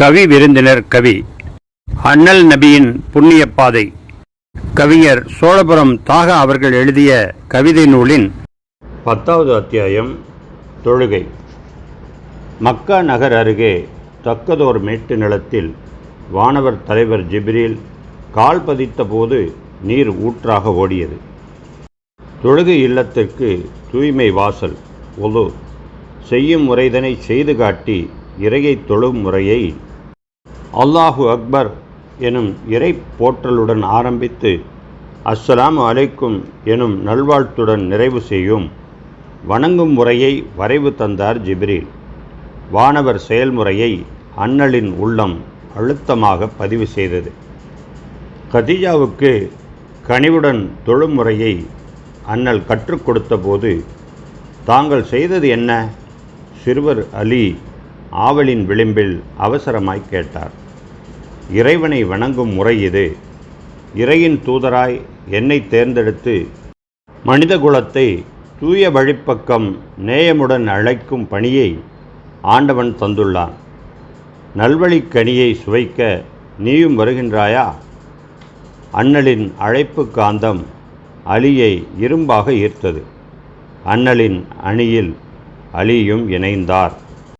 கவி விருந்தினர் கவி. அண்ணல் நபியின் புண்ணிய பாதை. கவிஞர் சோழபுரம் தாகா அவர்கள் எழுதிய கவிதை நூலின் பத்தாவது அத்தியாயம் தொழுகை. மக்கா நகர் அருகே தக்கதோர் மேட்டு நிலத்தில் வானவர் தலைவர் ஜிப்ரீல் கால் பதித்த போது நீர் ஊற்றாக ஓடியது. தொழுகை இல்லத்திற்கு தூய்மை வாசல் ஒலு செய்யும் முறைதனை செய்து காட்டி இறையை தொழும் முறையை அல்லாஹு அக்பர் எனும் இறை போற்றலுடன் ஆரம்பித்து அஸ்ஸலாம் அலைக்கும் எனும் நல்வாழ்த்துடன் நிறைவு செய்யும் வணங்கும் முறையை வரைவு தந்தார் ஜிப்ரீல். வானவர் செயல்முறையை அண்ணலின் உள்ளம் அழுத்தமாக பதிவு செய்தது. கதீஜாவுக்கு கனிவுடன் தொழும் முறையை அண்ணல் கற்றுக் கொடுத்தபோது தாங்கள் செய்தது என்ன? சிறுவர் அலி ஆவலின் விளிம்பில் அவசரமாய் கேட்டார். இறைவனை வணங்கும் முறை இது. இறையின் தூதராய் என்னை தேர்ந்தெடுத்து மனித குலத்தை தூய வழிப்பக்கம் நேயமுடன் அழைக்கும் பணியை ஆண்டவன் தந்துள்ளான். நல்வழிக் கனியை சுவைக்க நீயும் வருகின்றாயா? அண்ணலின் அழைப்பு காந்தம் அலியை இரும்பாக ஈர்த்தது. அண்ணலின் அணியில் அலியும் இணைந்தார்.